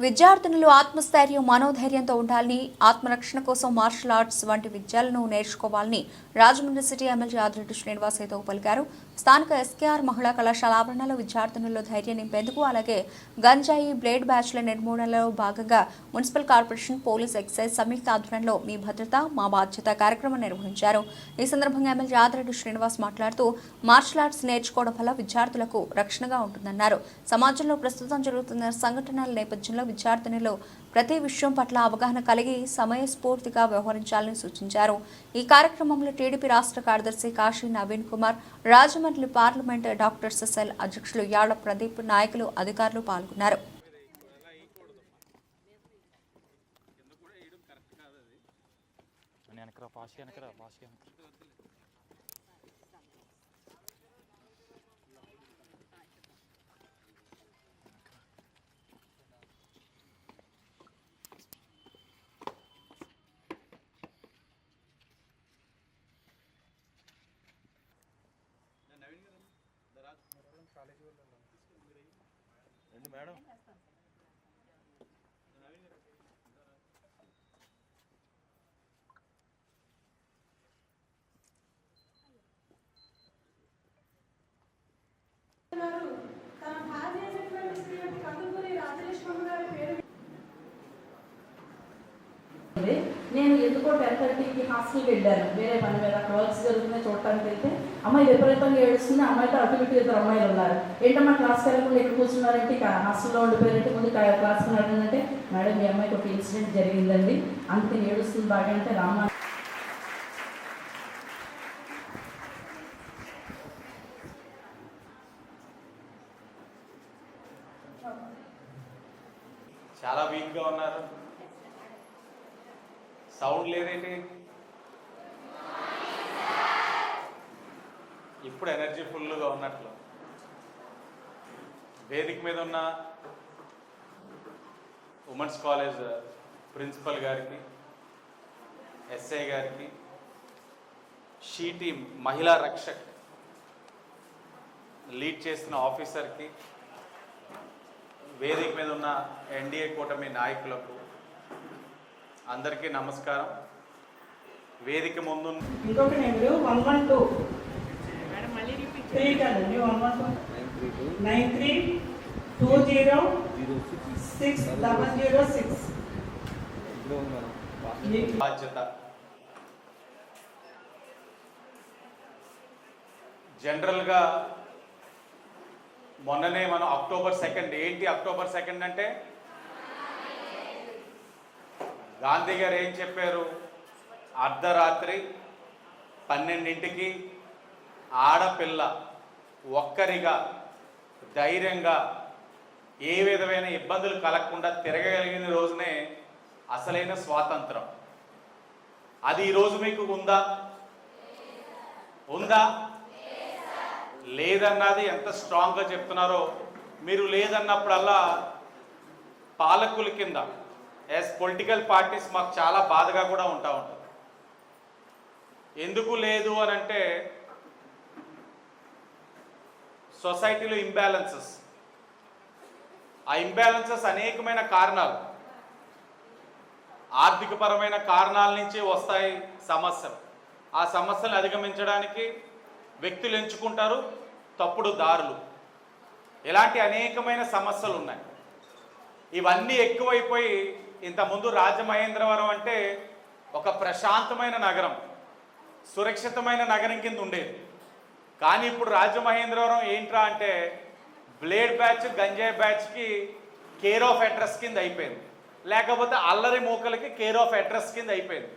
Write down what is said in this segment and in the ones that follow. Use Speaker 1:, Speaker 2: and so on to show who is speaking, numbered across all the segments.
Speaker 1: విద్యార్థినులు ఆత్మస్థైర్యం మనోధైర్యంతో ఉండాలని ఆత్మరక్షణ కోసం మార్షల్ ఆర్ట్స్ వంటి విద్యలను నేర్చుకోవాలని రాజమండ్రి సిటీ ఎమ్మెల్యే ఆదిరెడ్డి శ్రీనివాస్ అయితే పలికారు స్థానిక ఎస్కేఆర్ మహిళా కళాశాల ఆవరణలో విద్యార్థినుల్లో ధైర్యం నింపేందుకు అలాగే గంజాయి బ్లేడ్ బ్యాచ్ల నిర్మూలనలో భాగంగా మున్సిపల్ కార్పొరేషన్ పోలీస్ ఎక్సైజ్ సంయుక్త ఆధ్వర్యంలో మీ భద్రత మా బాధ్యత కార్యక్రమం నిర్వహించారు. ఈ సందర్భంగా ఎమ్మెల్యే ఆదిరెడ్డి శ్రీనివాస్ మాట్లాడుతూ మార్షల్ ఆర్ట్స్ నేర్చుకోవడం వల్ల విద్యార్థులకు రక్షణగా ఉంటుందన్నారు. సమాజంలో ప్రస్తుతం జరుగుతున్న సంఘటనల నేపథ్యంలో విద్యార్థినులు ప్రతి విషయం పట్ల అవగాహన కలిగి సమయస్ఫూర్తిగా వ్యవహరించాలని సూచించారు. ఈ కార్యక్రమంలో టీడీపీ రాష్ట్ర కార్యదర్శి Kashi Naveen Kumar Rajahmundry parliament doctor cell అధ్యక్షులు యాడ ప్రదీప్ నాయకులు అధికారులు పాల్గొన్నారు.
Speaker 2: వెనకరా పాస్ వెనకరా పాస్ వెనకరా. రండి మేడం
Speaker 3: నేను ఎందుకో టెన్ థర్టీకి హాస్టల్కి వెళ్ళాను. వేరే పని మీద అక్కడ వర్క్స్ జరుగుతున్నాయి చూడటానికి వెళ్తే అమ్మాయి విపరీతంగా ఏడుస్తుంది. అమ్మాయితో అటు ఇటు ఇద్దరు అమ్మాయిలు ఉన్నారు. ఏంటమ్మా క్లాస్కి వెళ్ళకుండా ఎక్కడ కూర్చున్నారంటే ఇక హాస్టల్లో ఉండిపోయినట్టు ముందు క్లాస్కి అంటే మేడం మీ అమ్మాయికి ఒక ఇన్సిడెంట్ జరిగిందండి. అందుకని ఏడుస్తుంది బాగా అంటే రామా
Speaker 2: చాలా వీక్గా ఉన్నారు. సౌండ్ లేదేంటి? ఇప్పుడు ఎనర్జీ ఫుల్గా ఉన్నట్లు. వేదిక మీద ఉన్న ఉమెన్స్ కాలేజ్ ప్రిన్సిపల్ గారికి ఎస్ఐ గారికి she team Mahila Rakshak lead చేసిన ఆఫీసర్కి వేదిక మీద ఉన్న ఎన్డీఏ కూటమి నాయకులకు అందరికీ నమస్కారం. వేదిక ముందు
Speaker 4: ఇంకొక number one one two. Three కదండి one one two. Nine three two. Zero six. Double zero six.
Speaker 2: బాధ్యత. జనరల్గా మొన్ననే మనం అక్టోబర్ సెకండ్ ఏంటి అక్టోబర్ సెకండ్ అంటే గాంధీ గారు ఏం చెప్పారు? అర్ధరాత్రి పన్నెండింటికి ఆడపిల్ల ఒక్కరిగా ధైర్యంగా ఏ విధమైన ఇబ్బందులు కలగకుండా తిరగగలిగిన రోజునే అసలైన స్వాతంత్రం. అది ఈరోజు మీకు ఉందా? ఉందా? లేదన్నది ఎంత స్ట్రాంగ్గా చెప్తున్నారో మీరు లేదన్నప్పుడల్లా పాలకుల కింద యాజ్ పొలిటికల్ పార్టీస్ మాకు చాలా బాధగా కూడా ఉంటా ఉంటుంది. ఎందుకు లేదు అని అంటే సొసైటీలో ఇంబ్యాలెన్సెస్ ఆ ఇంబ్యాలెన్సెస్ అనేకమైన కారణాలు. ఆర్థికపరమైన కారణాల నుంచి వస్తాయి సమస్యలు. ఆ సమస్యలను అధిగమించడానికి వ్యక్తులు ఎంచుకుంటారు తప్పుడు దారులు. ఇలాంటి అనేకమైన సమస్యలు ఉన్నాయి. ఇవన్నీ ఎక్కువైపోయి ఇంతకుముందు రాజమహేంద్రవరం అంటే ఒక ప్రశాంతమైన నగరం సురక్షితమైన నగరం కింద ఉండేది. కానీ ఇప్పుడు రాజమహేంద్రవరం ఏంట్రా అంటే బ్లేడ్ బ్యాచ్ గంజాయి బ్యాచ్కి కేర్ ఆఫ్ అడ్రస్ కింద అయిపోయింది. లేకపోతే అల్లరి మూకలకి కేర్ ఆఫ్ అడ్రస్ కింద అయిపోయింది.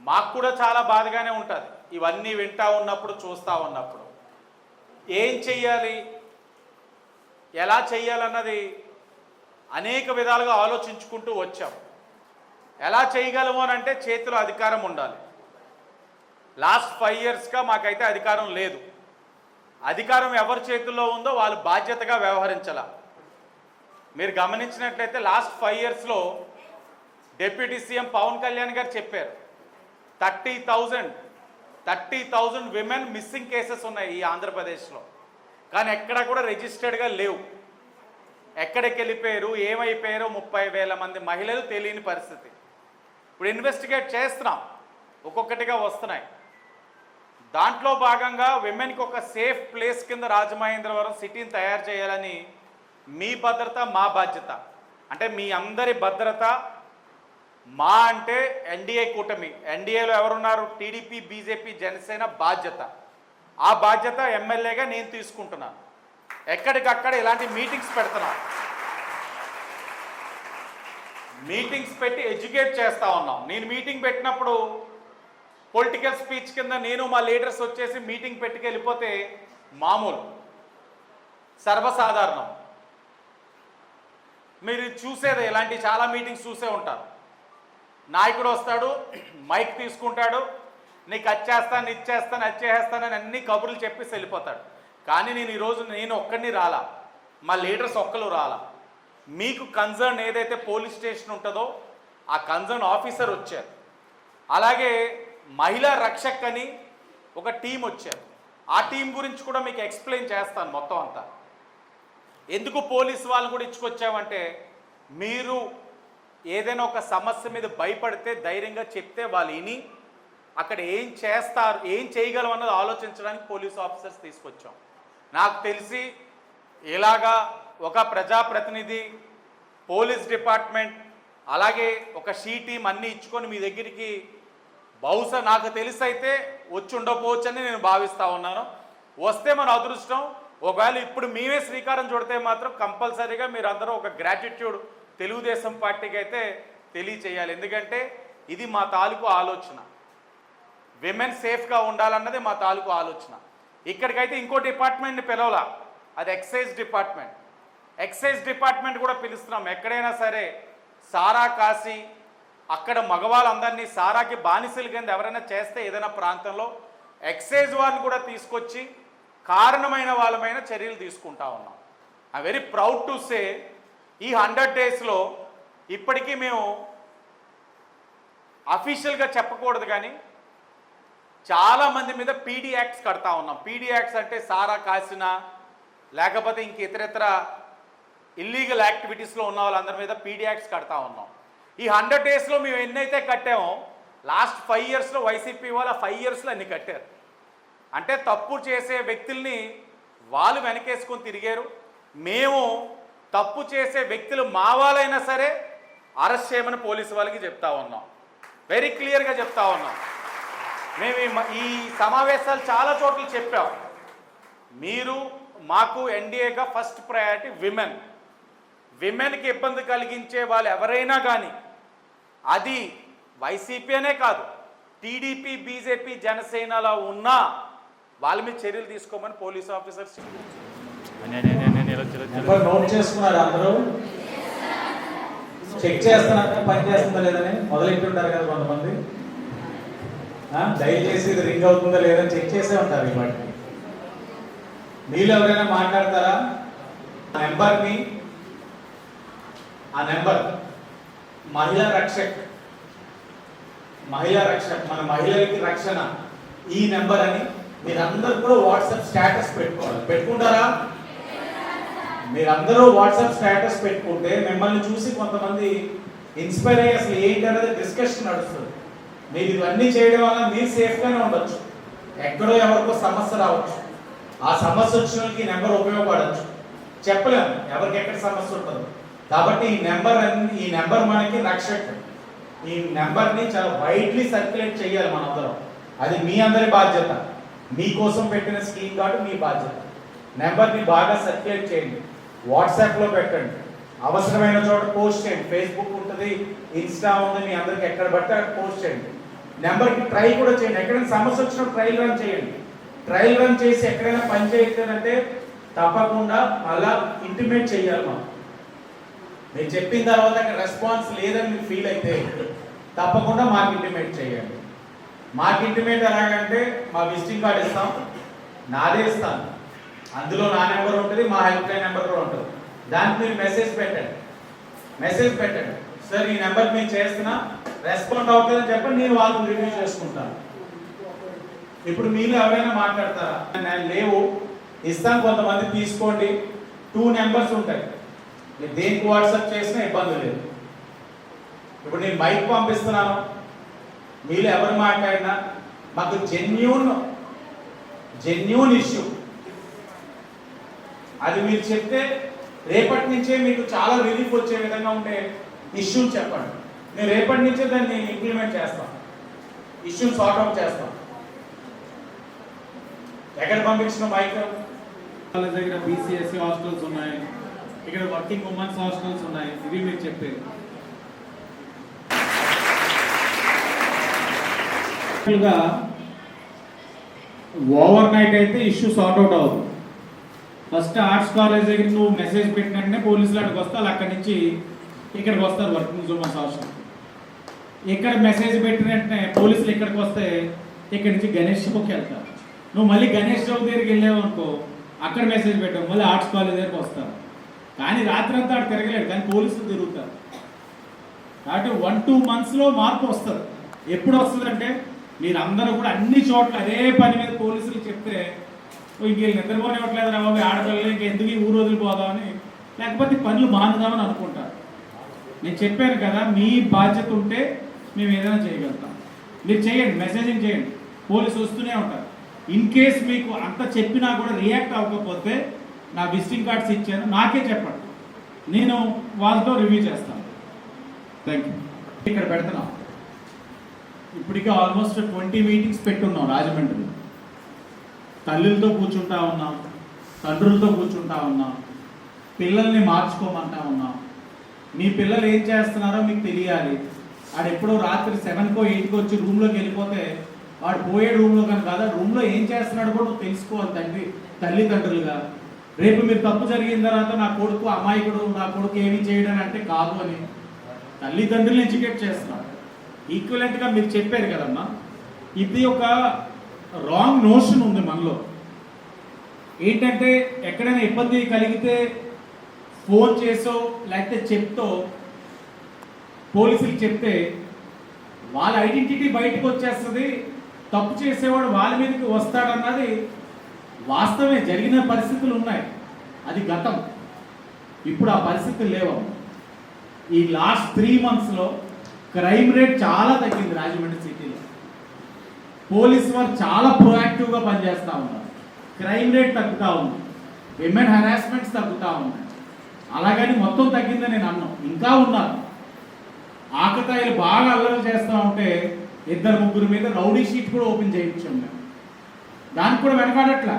Speaker 2: మాకు కూడా చాలా బాధగానే ఉంటుంది. ఇవన్నీ వింటా ఉన్నప్పుడు చూస్తూ ఉన్నప్పుడు. ఏం చెయ్యాలి? ఎలా చెయ్యాలన్నది అనేక విధాలుగా ఆలోచించుకుంటూ వచ్చాం. ఎలా చేయగలము అని అంటే చేతిలో అధికారం ఉండాలి. లాస్ట్ ఫైవ్ ఇయర్స్గా మాకైతే అధికారం లేదు. అధికారం ఎవరి చేతుల్లో ఉందో వాళ్ళు బాధ్యతగా వ్యవహరించాల. మీరు గమనించినట్లయితే లాస్ట్ ఫైవ్ ఇయర్స్లో డిప్యూటీ సీఎం పవన్ కళ్యాణ్ గారు చెప్పారు thirty thousand thirty thousand women missing cases ఉన్నాయి ఈ ఆంధ్రప్రదేశ్లో. కానీ ఎక్కడ కూడా రిజిస్టర్డ్గా లేవు. ఎక్కడికి వెళ్ళిపోయారు ఏమైపోయారో ముప్పై వేల మంది మహిళలు తెలియని పరిస్థితి. ఇప్పుడు ఇన్వెస్టిగేట్ చేస్తున్నాం. ఒక్కొక్కటిగా వస్తున్నాయి. దాంట్లో భాగంగా విమెన్కి ఒక సేఫ్ ప్లేస్ కింద రాజమహేంద్రవరం సిటీని తయారు చేయాలని మీ భద్రత మా బాధ్యత. అంటే మీ అందరి భద్రత మా అంటే ఎన్డీఏ కూటమి. ఎన్డీఏలో ఎవరున్నారు? టీడీపీ బీజేపీ జనసేన బాధ్యత. ఆ బాధ్యత ఎమ్మెల్యేగా నేను తీసుకుంటున్నాను. ఎక్కడికక్కడ ఇలాంటి మీటింగ్స్ పెడుతున్నాం. మీటింగ్స్ పెట్టి ఎడ్యుకేట్ చేస్తా ఉన్నాం. నేను మీటింగ్ పెట్టినప్పుడు పొలిటికల్ స్పీచ్ కింద నేను మా లీడర్స్ వచ్చేసి మీటింగ్ పెట్టుకు వెళ్ళిపోతే మామూలు సర్వసాధారణం. మీరు చూసేది ఇలాంటి చాలా మీటింగ్స్ చూసే ఉంటారు. నాయకుడు వస్తాడు మైక్ తీసుకుంటాడు నీకు వచ్చేస్తాను ఇచ్చేస్తాను వచ్చేస్తానని అన్ని కబుర్లు చెప్పేసి వెళ్ళిపోతాడు. కానీ నేను ఈరోజు నేను ఒక్కడిని రాలా. మా లీడర్స్ ఒక్కరు రాలా. మీకు కన్సర్న్ ఏదైతే పోలీస్ స్టేషన్ ఉంటుందో ఆ కన్సర్న్ ఆఫీసర్ వచ్చారు. అలాగే మహిళా రక్షక్ అని ఒక టీం వచ్చారు. ఆ టీం గురించి కూడా మీకు ఎక్స్ప్లెయిన్ చేస్తాను మొత్తం అంతా. ఎందుకు పోలీస్ వాళ్ళు కూడా ఇచ్చుకొచ్చామంటే మీరు ఏదైనా ఒక సమస్య మీద భయపడితే ధైర్యంగా చెప్తే వాళ్ళు విని అక్కడ ఏం చేస్తారు ఏం చేయగలం అన్నది ఆలోచించడానికి పోలీస్ ఆఫీసర్స్ తీసుకొచ్చాం. నాకు తెలిసి ఇలాగా ఒక ప్రజాప్రతినిధి పోలీస్ డిపార్ట్మెంట్ అలాగే ఒక షీ టీం అన్నీ ఇచ్చుకొని మీ దగ్గరికి బహుశా నాకు తెలిసి అయితే వచ్చి ఉండకపోవచ్చని నేను భావిస్తా ఉన్నాను. వస్తే మన అదృష్టం ఒకవేళ ఇప్పుడు మేమే శ్రీకారం చుడితే మాత్రం కంపల్సరీగా మీరు అందరూ ఒక గ్రాటిట్యూడ్ తెలుగుదేశం పార్టీకి అయితే తెలియచేయాలి. ఎందుకంటే ఇది మా తాలూకు ఆలోచన. విమెన్ సేఫ్గా ఉండాలన్నది మా తాలూకు ఆలోచన. ఇక్కడికైతే ఇంకో డిపార్ట్మెంట్ని పిలవలా. అది ఎక్సైజ్ డిపార్ట్మెంట్. ఎక్సైజ్ డిపార్ట్మెంట్ కూడా పిలుస్తున్నాం. ఎక్కడైనా సరే సారా కాసి అక్కడ మగవాళ్ళందరినీ సారాకి బానిసలు కింద ఎవరైనా చేస్తే ఏదైనా ప్రాంతంలో ఎక్సైజ్ వారిని కూడా తీసుకొచ్చి కారణమైన వాళ్ళమైన చర్యలు తీసుకుంటా ఉన్నాం. I very proud to say ఈ హండ్రెడ్ డేస్లో ఇప్పటికీ మేము అఫీషియల్గా చెప్పకూడదు కానీ చాలా మంది మీద పీడీ యాక్ట్స్ కడతా ఉన్నాం. పీడీ యాక్ట్స్ అంటే సారా కాసిన లేకపోతే ఇంక ఇతరితర ఇల్లీగల్ యాక్టివిటీస్లో ఉన్న వాళ్ళందరి మీద పీడీ యాక్ట్స్ కడతా ఉన్నాం. ఈ హండ్రెడ్ డేస్లో మేము ఎన్నైతే కట్టామో లాస్ట్ ఫైవ్ ఇయర్స్లో వైసీపీ వాళ్ళ ఫైవ్ ఇయర్స్లో అన్ని కట్టారు. అంటే తప్పు చేసే వ్యక్తుల్ని వాళ్ళు వెనకేసుకొని తిరిగారు. మేము తప్పు చేసే వ్యక్తులు మా వాళ్ళైనా సరే అరెస్ట్ చేయమని పోలీసు వాళ్ళకి చెప్తా ఉన్నాం. వెరీ క్లియర్గా చెప్తా ఉన్నాం. మేము ఈ మ- ఈ సమావేశాలు చాలా చోట్ల చెప్పాం. మీరు మాకు ఎన్డీఏగా ఫస్ట్ ప్రయారిటీ విమెన్. విమెన్కి ఇబ్బంది కలిగించే వాళ్ళు ఎవరైనా కానీ అది వైసీపీ అనే కాదు టీడీపీ బీజేపీ జనసేనలో ఉన్నా వాళ్ళ మీద చర్యలు తీసుకోమని పోలీస్ ఆఫీసర్స్
Speaker 5: నోట్ చేసుకున్నారు అందరూ? చెక్ చేస్తున్నారు పని చేస్తుందా లేదని మొదలెట్టుంటారు కదా కొంతమంది. దయచేసి ఇది రింగ్ అవుతుందా లేదని చెక్ చేసే ఉంటారు ఈ వాటిని. మీరు ఎవరైనా మాట్లాడతారా? ఆ నెంబర్ని? ఆ నెంబర్ మహిళా రక్షక్. మహిళా రక్షక్ మన మహిళలకి రక్షణ ఈ నెంబర్ అని మీరందరూ కూడా వాట్సాప్ స్టేటస్ పెట్టుకోవాలి. పెట్టుకుంటారా? మీరందరూ వాట్సాప్ స్టేటస్ పెట్టుకుంటే మిమ్మల్ని చూసి కొంతమంది ఇన్స్పైర్ అయ్యి అసలు ఏంటి అనేది డిస్కషన్ నడుస్తుంది. మీరు ఇవన్నీ చేయడం వల్ల మీరు సేఫ్గానే ఉండొచ్చు. ఎక్కడో ఎవరికో సమస్య రావచ్చు. ఆ సమస్య వచ్చిన వాళ్ళకి ఈ నెంబర్ ఉపయోగపడచ్చు. చెప్పలేము ఎవరికి ఎక్కడ సమస్య ఉంటుంది. కాబట్టి ఈ నెంబర్ అన్ని ఈ నెంబర్ మనకి రక్షక ఈ నెంబర్ని చాలా వైడ్లీ సర్క్యులేట్ చేయాలి మనందరం. అది మీ అందరి బాధ్యత. మీకోసం పెట్టిన స్కీమ్ కాదు మీ బాధ్యత. నెంబర్ని బాగా సర్క్యులేట్ చేయండి. వాట్సాప్లో పెట్టండి. అవసరమైన చోట పోస్ట్ చేయండి. ఫేస్బుక్ ఉంటుంది ఇన్స్టా ఉంది మీ అందరికి ఎక్కడ పడితే అక్కడ పోస్ట్ చేయండి. నెంబర్కి ట్రై కూడా చేయండి. ఎక్కడైనా సమస్య వచ్చినా ట్రయల్ రన్ చేయండి. ట్రయల్ రన్ చేసి ఎక్కడైనా పని చేయట్లేదంటే తప్పకుండా మళ్ళా ఇంటిమేట్ చేయాలి మనం. నేను చెప్పిన తర్వాత అక్కడ రెస్పాన్స్ లేదని మీరు ఫీల్ అయితే తప్పకుండా మాకు ఇంటిమేట్ చేయండి. మాకు ఇంటిమేట్ ఎలాగంటే మా విజిటింగ్ కార్డ్ ఇస్తాం. నాదే ఇస్తాను అందులో నా నెంబర్ ఉంటుంది మా హెల్ప్ లైన్ నెంబర్ కూడా ఉంటుంది. దానికి మీరు మెసేజ్ పెట్టండి. మెసేజ్ పెట్టండి. సార్ ఈ నెంబర్ మేము చేస్తున్నా రెస్పాండ్ అవుతుందని చెప్పండి నేను వాళ్ళని రివ్యూ చేసుకుంటాను. ఇప్పుడు మీరు ఎవరైనా మాట్లాడతారా? నేను లేవు. ఇస్తాను కొంతమంది తీసుకోండి. టూ నెంబర్స్ ఉంటాయి.
Speaker 6: మీరు దేనికి వాట్సాప్ చేసినా ఇబ్బంది లేదు. ఇప్పుడు నేను మైక్ పంపిస్తున్నాను. మీరు ఎవరు మాట్లాడినా మాకు జెన్యూన్ జెన్యూన్ ఇష్యూ అది మీరు చెప్తే రేపటి నుంచే మీకు చాలా రిలీఫ్ వచ్చే విధంగా ఉండే ఇష్యూ చెప్పండి. నేను రేపటి నుంచే దాన్ని ఇంప్లిమెంట్ చేస్తాం. ఇష్యూ సార్ట్ అవుట్ చేస్తాం. ఎక్కడ పంపించిన మైక్?
Speaker 2: దగ్గర బీసీఎస్సీ హాస్టల్స్ ఉన్నాయి. ఇక్కడ వర్కింగ్ ఉమెన్స్ హాస్టల్స్ ఉన్నాయి. ఇవి మీరు చెప్పేది. ఓవర్ నైట్ అయితే ఇష్యూ సార్ట్ అవుట్ అవుతుంది ఫస్ట్ ఆర్ట్స్ కాలేజ్ దగ్గర నువ్వు మెసేజ్ పెట్టిన వెంటనే పోలీసులు అక్కడికి వస్తారు అక్కడి నుంచి ఇక్కడికి వస్తారు వర్కింగ్ ఉమెన్స్ హాస్టల్ ఇక్కడ మెసేజ్ పెట్టిన వెంటనే పోలీసులు ఇక్కడికి వస్తే ఇక్కడి నుంచి గణేష్ చౌక్కి వెళ్తారు. నువ్వు మళ్ళీ గణేష్ చౌక్ దగ్గరికి వెళ్ళావు అనుకో అక్కడ మెసేజ్ పెట్టావు మళ్ళీ ఆర్ట్స్ కాలేజ్ దగ్గరికి వస్తారు. కానీ రాత్రి అంతా అక్కడ తిరగలేడు కానీ పోలీసులు తిరుగుతారు. కాబట్టి వన్ టూ మంత్స్లో మార్పు వస్తుంది. ఎప్పుడు వస్తుందంటే మీరందరూ కూడా అన్ని చోట్ల అదే పని మీద పోలీసులు చెప్తే ఇంకేళ్ళు ఇంక నిద్రపోనివ్వట్లేదు రా బాబు ఆడపిల్లలు ఇంక ఎందుకు ఈ ఊరు వదిలిపోదామని? లేకపోతే పనులు మానుదామని అనుకుంటారు. నేను చెప్పాను కదా మీ బాధ్యత ఉంటే మేము ఏదైనా చేయగలుగుతాం. మీరు చేయండి మెసేజింగ్ చేయండి. పోలీసు వస్తూనే ఉంటారు. ఇన్ కేస్ మీకు అంత చెప్పినా కూడా రియాక్ట్ అవ్వకపోతే నా విజిటింగ్ కార్డ్స్ ఇచ్చాను నాకే చెప్పండి. నేను వాళ్ళతో రివ్యూ చేస్తాను. థ్యాంక్ యూ ఇక్కడ పెడుతున్నాం. ఇప్పటికే ఆల్మోస్ట్ ట్వంటీ మీటింగ్స్ పెట్టున్నాం రాజమండ్రిలో. తల్లులతో కూర్చుంటా ఉన్నాం తండ్రులతో కూర్చుంటా ఉన్నాం పిల్లల్ని మార్చుకోమంటా ఉన్నాం. మీ పిల్లలు ఏం చేస్తున్నారో మీకు తెలియాలి. వాడు ఎప్పుడో రాత్రి సెవెన్కో ఎయిట్కో వచ్చి రూమ్లోకి వెళ్ళిపోతే వాడు పోయే రూమ్లో కానీ కాదా రూమ్లో ఏం చేస్తున్నాడో కూడా నువ్వు తెలుసుకోవాలి తండ్రి తల్లిదండ్రులుగా. రేపు మీరు తప్పు జరిగిన తర్వాత నా కొడుకు అమాయకుడు నా కొడుకు ఏమి చేయడం అంటే కాదు అని తల్లిదండ్రులు ఎడ్యుకేట్ చేస్తున్నారు ఈక్వలెంట్గా మీరు చెప్పారు కదమ్మా ఇది ఒక రాంగ్ నోషన్ ఉంది మనలో. ఏంటంటే ఎక్కడైనా ఇబ్బంది కలిగితే ఫోన్ చేసో లేకపోతే చెప్తో పోలీసులు చెప్తే వాళ్ళ ఐడెంటిటీ బయటకు వచ్చేస్తుంది తప్పు చేసేవాడు వాళ్ళ మీదకి వస్తాడన్నది వాస్తవమే. జరిగిన పరిస్థితులు ఉన్నాయి. అది గతం. ఇప్పుడు ఆ పరిస్థితులు లేవు. ఈ లాస్ట్ త్రీ మంత్స్లో క్రైమ్ రేట్ చాలా తగ్గింది రాజమండ్రి సిటీలో. పోలీస్ వారు చాలా ప్రొయాక్టివ్గా పనిచేస్తూ ఉన్నారు. క్రైమ్ రేట్ తగ్గుతూ ఉంది. విమెన్ హెరాస్మెంట్స్ తగ్గుతూ ఉన్నాయి. అలాగని మొత్తం తగ్గిందని నేను అన్నాను ఇంకా ఉన్నారు. ఆకతాయిలు బాగా అల్లరి చేస్తూ ఉంటే ఇద్దరు ముగ్గురు మీద రౌడీ షీట్ కూడా ఓపెన్ చేయించాం మేము దానికి కూడా వెనకాడట్లా.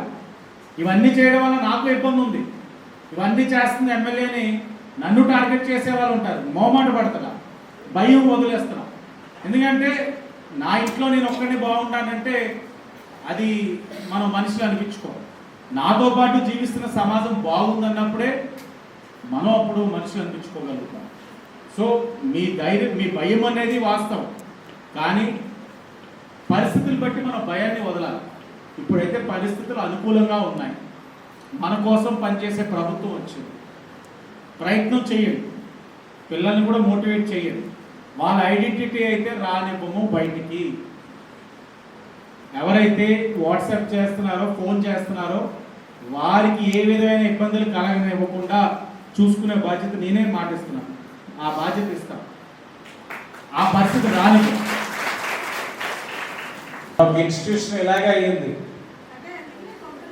Speaker 2: ఇవన్నీ చేయడం వల్ల నాకు ఇబ్బంది ఉంది. ఇవన్నీ చేస్తుంది ఎమ్మెల్యేని నన్ను టార్గెట్ చేసే వాళ్ళు ఉంటారు. మోమాట పడతలా. భయం వదిలేస్తున్నా ఎందుకంటే నా ఇంట్లో నేను ఒక్కడిని బాగుంటానంటే అది మనం మనిషిగా అనిపించుకో నాతో పాటు జీవిస్తున్న సమాజం బాగుందన్నప్పుడే మనం అప్పుడు మనుషులు అనిపించుకోగలుగుతాం. సో మీ ధైర్యం మీ భయం అనేది వాస్తవం. కానీ పరిస్థితులు బట్టి మన భయాన్ని వదలాలి. ఇప్పుడైతే పరిస్థితులు అనుకూలంగా ఉన్నాయి. మన కోసం పనిచేసే ప్రభుత్వం వచ్చింది. ప్రయత్నం చేయండి. పిల్లల్ని కూడా మోటివేట్ చేయండి. వాళ్ళ ఐడెంటిటీ అయితే రానివ్వము బయటికి. ఎవరైతే వాట్సాప్ చేస్తున్నారో ఫోన్ చేస్తున్నారో వారికి ఏ విధమైన ఇబ్బందులు కలగనివ్వకుండా చూసుకునే బాధ్యత నేనే మాటిస్తున్నాను. ఆ బాధ్యత ఇస్తాం. ఆ పరిస్థితి రాని
Speaker 6: ఒక ఇన్స్టిట్యూషన్ ఇలాగే అయ్యింది.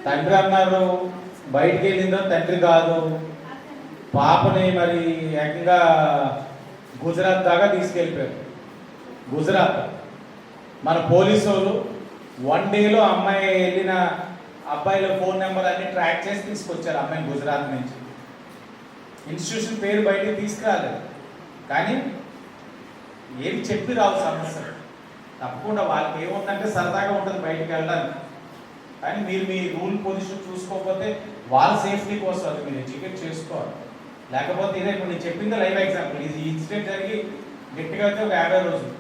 Speaker 6: తండ్రి అన్నారు బయటికి వెళ్ళిందో తండ్రి కాదు. పాపని మరి ఏకంగా గుజరాత్ దాకా తీసుకెళ్ళిపోయారు. గుజరాత్. మన పోలీసు వాళ్ళు వన్ డేలో అమ్మాయి వెళ్ళిన అబ్బాయిల ఫోన్ నెంబర్ అన్ని ట్రాక్ చేసి తీసుకొచ్చారు అమ్మాయిని గుజరాత్ నుంచి. ఇన్స్టిట్యూషన్ పేరు బయటికి తీసుకురాలేదు. కానీ ఏం చెప్పి రావు సమస్య. తప్పకుండా వాళ్ళకి ఏముందంటే సరదాగా ఉంటుంది బయటికి వెళ్ళడానికి. కానీ మీరు మీ రూల్ పొజిషన్ చూసుకోకపోతే వాళ్ళ సేఫ్టీ కోసం అది మీరు ఎడ్యుకేట్ చేసుకోవాలి. లేకపోతే ఇదే ఇప్పుడు నేను చెప్పింది లైవ్ ఎగ్జాంపుల్. ఇది ఇన్సిడెంట్ జరిగి గట్టిగా అయితే ఒక యాభై రోజులు.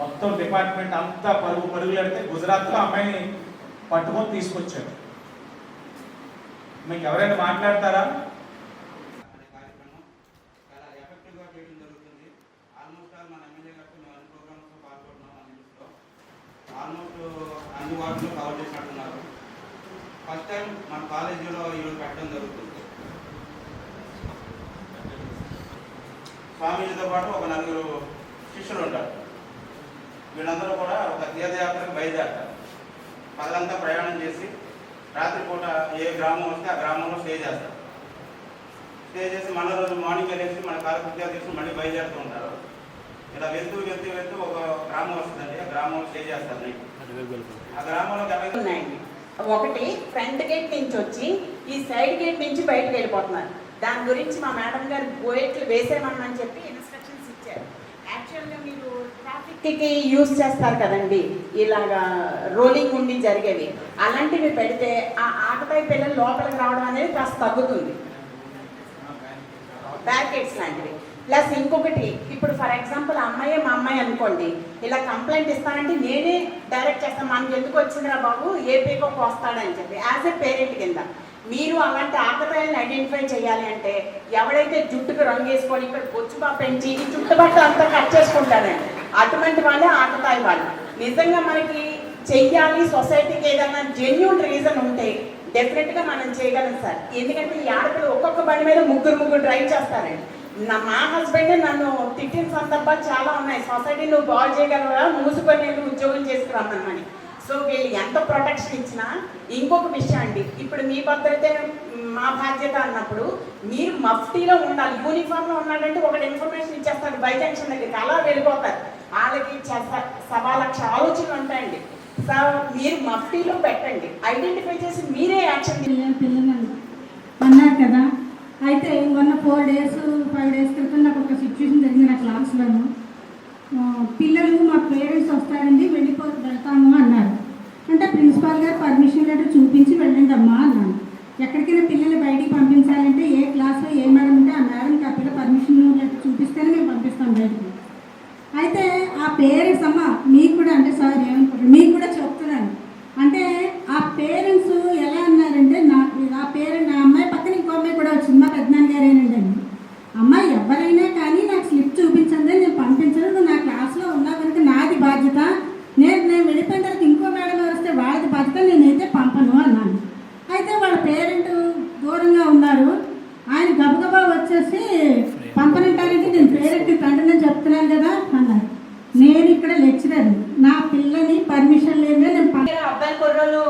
Speaker 6: మొత్తం డిపార్ట్మెంట్ అంతా పరుగు పరుగులు పెడితే గుజరాత్లో అమ్మాయిని పట్టుకొని తీసుకొచ్చారు. మీకు ఎవరైనా మాట్లాడతారా
Speaker 7: అనే కార్యక్రమం చాలా ఎఫెక్టివ్గా చేయడం జరుగుతుంది ఆల్మోస్ట్ ఆల్ మన ఎమ్మెల్యే గారితో మేము అన్ని ప్రోగ్రామ్స్లో పాల్గొంటున్నాం అన్నింటిలో ఆల్మోస్ట్ అన్ని వార్డులు కవర్ చేసినట్టున్నారు. ఫస్ట్ టైం మన కాలేజీలో ఈరోజు పెట్టడం జరుగుతుంది. స్వామీజీతో పాటు ఒక నలుగురు శిష్యులు ఉంటారు. వీళ్ళందరూ కూడా ఒక తీర్థయాత్రకు బయలుదేరతారు. పగలంతా ప్రయాణం చేసి రాత్రిపూట ఏ గ్రామం వస్తే ఆ గ్రామంలో స్టే చేస్తారు. స్టే చేసి మన రోజు మార్నింగ్ వెళ్ళేసి మన కాలకృత్యాలు తీసుకుని మళ్ళీ బయలుదేరుతూ ఉంటారు. ఇలా వెళ్తూ వెళ్తూ వెళ్తూ ఒక గ్రామం వస్తుందండి. ఆ గ్రామంలో స్టే చేస్తారు ఆ గ్రామంలో
Speaker 4: ఉన్నాయండి ఒకటి ఫ్రంట్ గేట్ నుంచి వచ్చి ఈ సైడ్ గేట్ నుంచి బయటకు వెళ్ళిపోతున్నారు. దాని గురించి మా మేడం గారు గోయట్లు వేసేయమని చెప్పి ఇన్స్ట్రక్షన్స్ ఇచ్చారు. యాక్చువల్గా మీరు ట్రాఫిక్కి యూజ్ చేస్తారు కదండి. ఇలాగా రోలింగ్ ఉండి జరిగేవి. అలాంటివి పెడితే ఆ ఆకతాయి పిల్లలు లోపలికి రావడం అనేది కాస్త తగ్గుతుంది. బ్యారికేడ్స్ లాంటివి. ప్లస్ ఇంకొకటి ఇప్పుడు ఫర్ ఎగ్జాంపుల్ అమ్మాయి మా అమ్మాయి అనుకోండి ఇలా కంప్లైంట్ ఇస్తానంటే నేనే డైరెక్ట్ చేస్తాను మనకి ఎందుకు వచ్చిందిరా బాబు? ఏ పేకోకి వస్తాడని చెప్పి యాజ్ ఎ పేరెంట్ కింద. మీరు అలాంటి ఆకతాయిలను ఐడెంటిఫై చేయాలి అంటే ఎవడైతే జుట్టుకు రంగు వేసుకొని ఇక్కడ బొచ్చుగా పెంచి ఈ చుట్టుపక్కల అంతా కట్ చేసుకుంటాడండి అటువంటి వాళ్ళే ఆకతాయి వాళ్ళు. నిజంగా మనకి చెయ్యాలి సొసైటీకి ఏదైనా జెన్యున్ రీజన్ ఉంటే డెఫినెట్గా మనం చేయగలం సార్. ఎందుకంటే ఈ ఆడపిల్ల ఒక్కొక్క బండి మీద ముగ్గురు ముగ్గురు డ్రైవ్ చేస్తారండి. నా మా హస్బెండ్ నన్ను తిట్టిన సందర్భాలు చాలా ఉన్నాయి. సొసైటీ నువ్వు బాగు చేయగలవా మూసుకొని వెళ్ళి ఉద్యోగం చేసుకురామని సో వీళ్ళు ఎంత ప్రొటెక్షన్ ఇచ్చినా ఇంకొక విషయం అండి. ఇప్పుడు మీ భద్రతే మా బాధ్యత అన్నప్పుడు మీరు మఫ్టీలో ఉండాలి. యూనిఫామ్లో ఉన్నాడంటే ఒకటి ఇన్ఫర్మేషన్ ఇచ్చేస్తాడు. బై జంక్షన్ దగ్గరికి అలా వెళ్ళిపోతారు. వాళ్ళకి చ- సవా లక్ష ఆలోచనలు ఉంటాయండి. సో మీరు మఫ్టీలో పెట్టండి. ఐడెంటిఫై చేసి మీరే యాక్షన్
Speaker 6: పిల్లలు అన్నారు కదా అయితే మొన్న ఫోర్ డేస్ ఫైవ్ డేస్ క్రితం నాకు ఒక సిచ్యువేషన్ జరిగింది నా క్లాస్లోను పిల్లలు మా పేరెంట్స్ వస్తారండి వెళ్ళిపో వెళ్తాము అన్నారు. అంటే ప్రిన్సిపాల్ గారు పర్మిషన్ లెటర్ చూపించి వెళ్ళండి అమ్మా అన్నాను. ఎక్కడికైనా పిల్లలు బయటికి పంపించాలంటే ఏ క్లాస్లో ఏ మేడం ఉంటే ఆ మేడంకి ఆ పిల్ల పర్మిషన్ లెటర్ చూపిస్తేనే మేము పంపిస్తాం బయటికి అయితే ఆ పేరెంట్స్ అమ్మ మీకు కూడా అంటే సార్ ఏమనుకుంటారు మీకు కూడా చెప్తున్నాను అంటే ఆ పేరెంట్స్ ఎలా అన్నారంటే నాకు ఆ పేరెంట్ నా అమ్మాయి పక్కన ఇంకో అమ్మాయి కూడా వచ్చింది మా పెద్దనాన్న గారేనండి అని అమ్మాయి ఎవరైనా కానీ నాకు స్లిప్ చూపించండి నేను పంపించను నువ్వు నా క్లాస్లో ఉన్నావు కనుక నాది బాధ్యత నేను నేను వెళ్ళిపోయిన తర్వాత ఇంకో మేడం వస్తే వాళ్ళది బాధ్యత నేనైతే పంపను అన్నాను అయితే వాళ్ళ పేరెంట్ దూరంగా ఉన్నారు ఆయన గబగబా వచ్చేసి పంపనంటానికి నేను పేరెంట్ తండ్రిని చెప్తున్నాను కదా అన్నారు నేను ఇక్కడ లెక్చరర్ నా పిల్లని పర్మిషన్ లేదే నేను పంప
Speaker 8: దగ్గర అబ్బాయి కుర్రోళ్ళు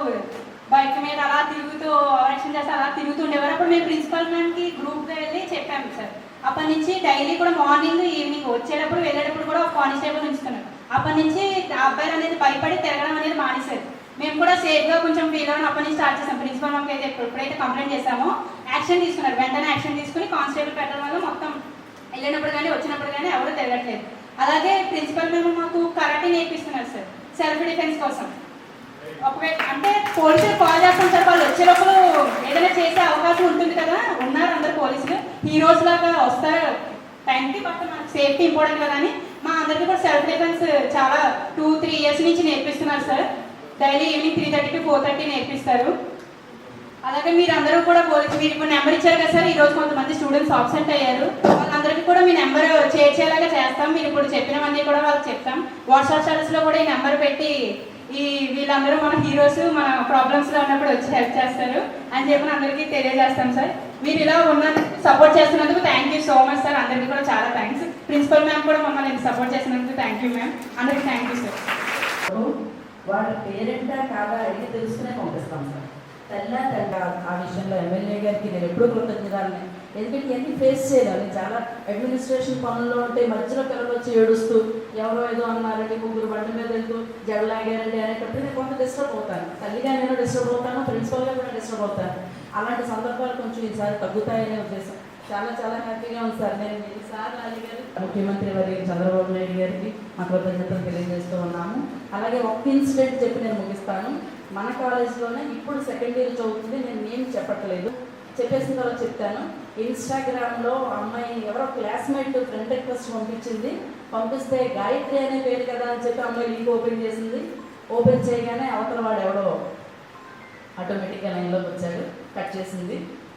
Speaker 8: బైక్ మీద అలా తిరుగుతూ ఆపరేషన్ చేస్తే అలా తిరుగుతూ ఉండేవారు అప్పుడు మేము ప్రిన్సిపల్ మ్యామ్కి గ్రూప్గా వెళ్ళి చెప్పాము సార్ అప్పటి నుంచి డైలీ కూడా మార్నింగ్ ఈవినింగ్ వచ్చేటప్పుడు వెళ్ళేటప్పుడు కూడా ఒక కానిస్టేబుల్ ఉంచుతున్నారు అప్పటి నుంచి ఆ అబ్బాయిలు అనేది భయపడి తిరగడం అనేది మానేశారు. మేము కూడా సేఫ్గా కొంచెం ఫీల్ అవ్వడం అప్పటి నుంచి స్టార్ట్ చేసాం. ప్రిన్సిపల్ మాకు అయితే ఎప్పుడైతే కంప్లైంట్ చేసామో యాక్షన్ తీసుకున్నారు. వెంటనే యాక్షన్ తీసుకుని కానిస్టేబుల్ పెట్టడం వల్ల మొత్తం వెళ్ళినప్పుడు కానీ వచ్చినప్పుడు కానీ ఎవరు తిరగట్లేదు. అలాగే ప్రిన్సిపల్ మేము మాకు కరాటే నేర్పిస్తున్నారు సార్ సెల్ఫ్ డిఫెన్స్ కోసం. ఒకవేళ అంటే పోలీసులు కాల్ చేస్తాం సార్ వాళ్ళు వచ్చేటప్పుడు ఏదైనా చేసే అవకాశం ఉంటుంది కదా. ఉన్నారు అందరు పోలీసులు. హీరోస్ లాగా వస్తారు. టైంకి బట్ మనకు సేఫ్టీ ఇంపార్టెంట్ కదా అని మా అందరికీ కూడా సెల్ఫ్ డిఫెన్స్ చాలా టూ త్రీ ఇయర్స్ నుంచి నేర్పిస్తున్నారు sir daily evening three thirty to four thirty నేర్పిస్తారు. అలాగే మీరు అందరూ కూడా పోలీసు మీరు ఇప్పుడు నెంబర్ ఇచ్చారు కదా సార్ ఈరోజు కొంతమంది స్టూడెంట్స్ ఆబ్సెంట్ అయ్యారు. వాళ్ళందరికీ కూడా మీ నెంబర్ చేర్చేలాగా చేస్తాం. మీరు ఇప్పుడు చెప్పినవన్నీ కూడా వాళ్ళకి చెప్తాం. వాట్సాప్ స్టేటస్లో కూడా ఈ నెంబర్ పెట్టి ఈ వీళ్ళందరూ మన హీరోస్ మన ప్రాబ్లమ్స్లో ఉన్నప్పుడు వచ్చి హెల్ప్ చేస్తారు. అని చెప్పి అందరికీ తెలియజేస్తాం సార్ మీరు ఇలా ఉన్న సపోర్ట్ చేస్తున్నందుకు thank you so much sir అందరికీ కూడా చాలా థ్యాంక్స్ ప్రిన్సిపల్ మ్యామ్ కూడా మమ్మల్ని సపోర్ట్ చేసినందుకు థ్యాంక్ యూ మ్యామ్ అందరికి థ్యాంక్ యూ సార్
Speaker 3: వాళ్ళ పేరెంటా కాదా అడిగి తెలుసుకునే పంపిస్తాం సార్ తెల్ల తెల్ల ఆ విషయంలో ఎమ్మెల్యే గారికి నేను ఎప్పుడూ కృతజ్ఞతని ఎందుకంటే ఇవన్నీ ఫేస్ చేయాలి. చాలా అడ్మినిస్ట్రేషన్ పనుల్లో ఉంటే మధ్యలో పిల్లలు వచ్చి ఏడుస్తూ ఎవరో ఏదో అన్నారండి ముగ్గురు బండి మీద వెళ్తూ జడలాగారండి అనేటప్పుడు నేను కొంత డిస్టర్బ్ అవుతాను తల్లిగా నేను డిస్టర్బ్ అవుతాను ప్రిన్సిపల్గా కూడా డిస్టర్బ్ అవుతాను. అలాంటి సందర్భాలు కొంచెం ఈసారి తగ్గుతాయనే ఉద్దేశం. చాలా చాలా హ్యాపీగా ఉంది సార్. నేను ఈసారి అలీ గారు ముఖ్యమంత్రి వారి చంద్రబాబు నాయుడు గారికి మా కృతజ్ఞతలు తెలియజేస్తూ ఉన్నాము. అలాగే ఒక ఇన్సిడెంట్ చెప్పి నేను ముగిస్తాను. మన కాలేజ్లోనే ఇప్పుడు సెకండ్ ఇయర్ చదువుతుంది నేను నేమ్ చెప్పట్లేదు. చెప్పేసిన తర్వాత చెప్తాను ఇన్స్టాగ్రామ్లో అమ్మాయి ఎవరో క్లాస్మేట్ ఫ్రెండ్ రిక్వెస్ట్ పంపించింది. పంపిస్తే గాయత్రి అనే పేరు కదా అని చెప్పి అమ్మాయి లింక్ ఓపెన్ చేసింది. ఓపెన్ చేయగానే అవతల వాడు ఎవడో ఆటోమేటిక్గా లైన్లోకి వచ్చాడు కట్ చేసింది.